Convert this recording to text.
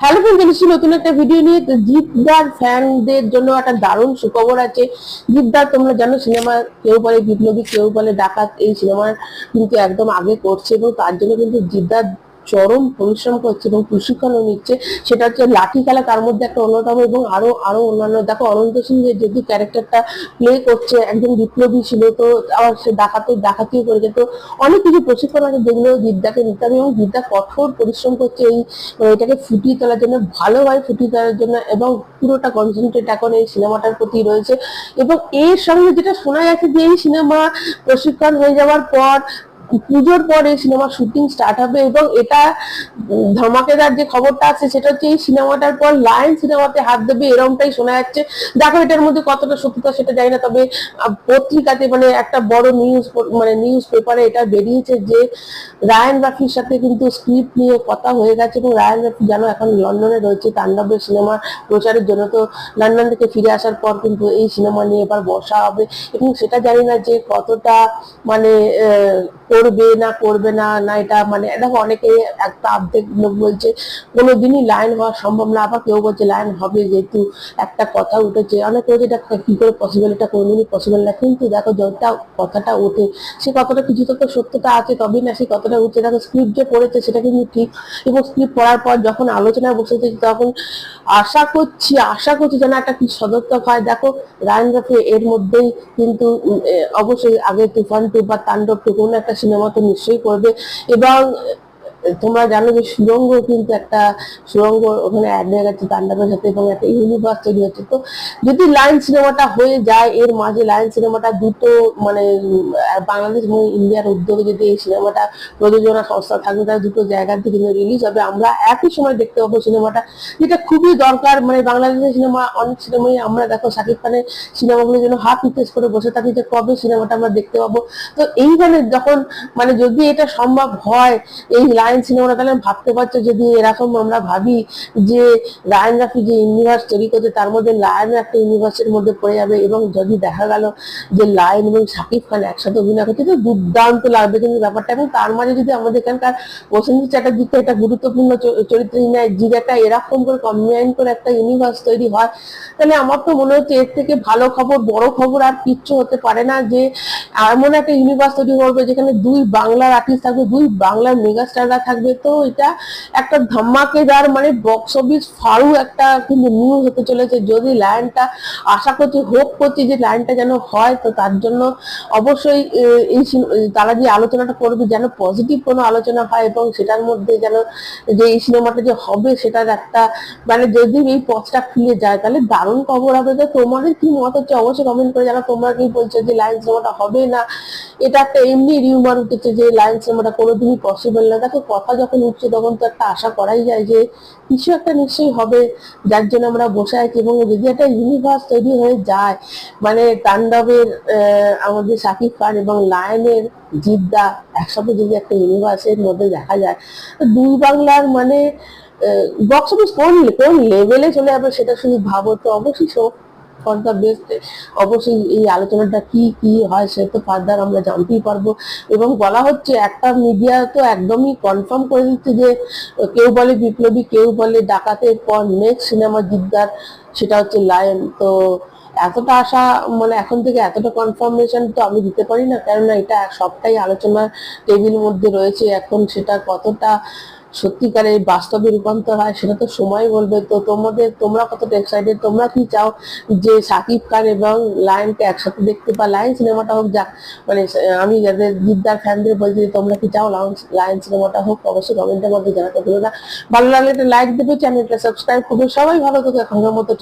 Hello friend এসেছি নতুন একটা ভিডিও নিয়ে। তো জিপদার ফ্যানদের জন্য একটা দারুণ সুখবর আছে। জিপদার তোমরা জানো সিনেমা কেউ বলে বিপ্লবী, কেউ বলে ডাকাত। এই সিনেমার কিন্তু একদম আগে করছে এবং তার জন্য কিন্তু জিপদার চরম পরিশ্রম করছে এবং প্রশিক্ষণও নিচ্ছে, সেটা হচ্ছে লাঠি খেলা তার মধ্যে একটা অন্যতম এবং আরও আরও অন্যান্য। দেখো, অনন্ত সিং যদি ক্যারেক্টারটা প্লে করছে, একজন বিপ্লবী ছিল, তো আবার সে ডাকাতও ডাকাতিও করেছে। তো অনেক কিছু প্রশিক্ষণ আছে, যেগুলো জিদ্দাকে নিতে হবে এবং জিদ্দা কঠোর পরিশ্রম করছে এই মানে এটাকে ফুটিয়ে তোলার জন্য, ভালোভাবে ফুটিয়ে তোলার জন্য এবং পুরোটা কনসেন্ট্রেট এখন এই সিনেমাটার প্রতি রয়েছে। এবং এর সঙ্গে যেটা শোনা যাচ্ছে যে এই সিনেমা প্রশিক্ষণ হয়ে যাওয়ার পর পুজোর পরে সিনেমার শুটিং স্টার্ট হবে এবং এটা ধমাকেদার যে খবরটা আছে সেটা হচ্ছে এই সিনেমাটার পর লায়ন সিনেমাতে হাত দেবে এরমটাই শোনা যাচ্ছে। দেখো এটার মধ্যে কতটা সত্যতা সেটা জানি না, তবে পত্রিকাতে মানে একটা বড় নিউজ মানে নিউজ পেপারে এটা বেরিয়েছে যে রায়ান রাফির সাথে কিন্তু স্ক্রিপ্ট নিয়ে কথা হয়ে গেছে এবং রায়ান রাফি জানো এখন লন্ডনে রয়েছে তাণ্ডবের সিনেমা প্রচারের জন্য। তো লন্ডন থেকে ফিরে আসার পর কিন্তু এই সিনেমা নিয়ে এবার বসা হবে এবং সেটা জানি না যে কতটা মানে করবে না করবে না না এটা মানে দেখো অনেকে একটা অর্ধেক লোক বলছে, কোনোদিনই লাইন হওয়া সম্ভব না, আবার কেউ বলছে লাইন হবে যেহেতু একটা কথা উঠেছে। অনেক বলছে, এটা কি করে পসিবল এটা কোনোদিনই পসিবল না। কিন্তু দেখো যতটা কথাটা ওঠে, সে কতটা কিছু তো সত্যতা আছে, তবেই না সে কতটা উঠছে। দেখো স্ক্রিপ্ট যে পড়েছে, সেটা কিন্তু ঠিক। এবং স্ক্রিপ্ট পড়ার পর যখন আলোচনায় বসেছে তখন আশা করছি আশা করছি যেন একটা কি সদর্থক হয়। দেখো রায়ন এর মধ্যেই কিন্তু অবশ্যই আগে তুফান টু বা তাণ্ডব টু কোনো একটা সিনেমা তো নিশ্চয়ই করবে এবং তোমরা জানো যে সুরঙ্গ কিন্তু একটা সুরঙ্গ ওখানে অ্যাড হয়ে গেছে তাণ্ডবের সাথে এবং একটা ইউনিভার্স তৈরি হচ্ছে। তো যদি লাইন সিনেমাটা হয়ে যায়, এর মাঝে লাইন সিনেমাটা দুটো মানে বাংলাদেশ এবং ইন্ডিয়ার উদ্যোগে যদি এই সিনেমাটা প্রযোজনা সংস্থা থাকবে, তাহলে দুটো জায়গার থেকে রিলিজ হবে। আমরা একই সময় দেখতে পাবো সিনেমাটা যেটা খুবই দরকার মানে বাংলাদেশের সিনেমা অনেক সিনেমাই আমরা দেখো, শাকিব খানের সিনেমাগুলো যেন হাত নিতেজ করে বসে থাকি যে কবে সিনেমাটা আমরা দেখতে পাবো। তো এইখানে যখন মানে যদি এটা সম্ভব হয়, এই লাইন সিনেমাটা তাহলে ভাবতে পারছ যদি এরকম আমরা ভাবি যে লায়ন রাফি যে ইউনিভার্স তৈরি করছে, তার মধ্যে লায়ন একটা ইউনিভার্সের মধ্যে পড়ে যাবে এবং যদি দেখা গেল যে লায়ন এবং শাকিব খান একসাথে অভিনয় করছে, তো দুর্দান্ত লাগবে কিন্তু ব্যাপারটা। এবং তার মাঝে যদি আমাদের এখানকার প্রসেনজিৎ চ্যাটার্জিকে একটা গুরুত্বপূর্ণ চরিত্র নেয় জিগাটা এরকম করে কম্বাইন করে একটা ইউনিভার্স তৈরি হয়, তাহলে আমার তো মনে হচ্ছে এর থেকে ভালো খবর, বড় খবর আর কিচ্ছু হতে পারে না যে এমন একটা ইউনিভার্স তৈরি করবে যেখানে দুই বাংলার আর্টিস্ট থাকবে, দুই বাংলার মেগাস্টাররা থাকবে। তো এটা একটা ধামাকেদার মানে বক্স অফিস ফাড়ু একটা কিন্তু নিউজ হতে চলেছে। যদি লাইনটা আশা করছি হোপ করছি যে লাইনটা যেন হয়, তো তার জন্য অবশ্যই এই তারা যে আলোচনাটা করবে, যেন পজিটিভ কোনো আলোচনা হয় এবং সেটার মধ্যে যেন যে এই সিনেমাটা যে হবে, সেটার একটা মানে যদি এই পথটা খুলে যায়, তাহলে দারুণ খবর হবে। তো তোমাদের কি মত হচ্ছে? অবশ্যই কমেন্ট করে জানা তোমরা কি বলছো যে লাইন সিনেমাটা হবে না? এটা একটা এমনি রিউমার উঠেছে যে লাইন সিনেমাটা কোনোদিনই পসিবল না। দেখো, কথা যখন উঠছে তখন তো একটা আশা করাই যায় যে কিছু একটা নিশ্চয়ই হবে। যার জন্য আমরা বসে আছি এবং যদি একটা ইউনিভার্স তৈরি হয়ে যায় মানে তাণ্ডবের আমাদের শাকিব খান এবং লায়নের জিদ্দা একসাথে যদি একটা ইউনিভার্সের মধ্যে দেখা যায় দুই বাংলার মানে বক্স অফিস কোন কোন লেভেলে চলে যাবে সেটা শুধু ভাবো। তো অবশ্যই ফর বেস্ট অবশ্যই এই আলোচনাটা কি কি হয় সে তো ফার্দার আমরা জানতেই পারব। এবং বলা হচ্ছে একটা মিডিয়া তো একদমই কনফার্ম করে দিচ্ছে যে কেউ বলে বিপ্লবী, কেউ বলে ডাকাতের পর নেক্সট সিনেমা জিদ্দার সেটা হচ্ছে লায়ন তো এতটা আশা মানে এখন থেকে এতটা কনফার্মেশন তো আমি দিতে পারি না, কেননা এটা সবটাই আলোচনার টেবিল মধ্যে রয়েছে। এখন সেটা কতটা সত্যিকারের বাস্তবে রূপান্তর হয়, সেটা তো সময় বলবে। তো তোমাদের, তোমরা কতটা এক্সাইটেড তোমরা কি চাও যে সাকিব খান এবং লায়নকে একসাথে দেখতে পা লায়ন সিনেমাটা হোক যাক মানে আমি যাদের জিদ্দার ফ্যানদের বলছি তোমরা কি চাও লায়ন সিনেমাটা হোক, অবশ্যই কমেন্টের মধ্যে জানাতে ভুলো না। ভালো লাগলে একটা লাইক দেবে, চ্যানেলটা সাবস্ক্রাইব করবে। সবাই ভালো থাকে, এখনকার মতো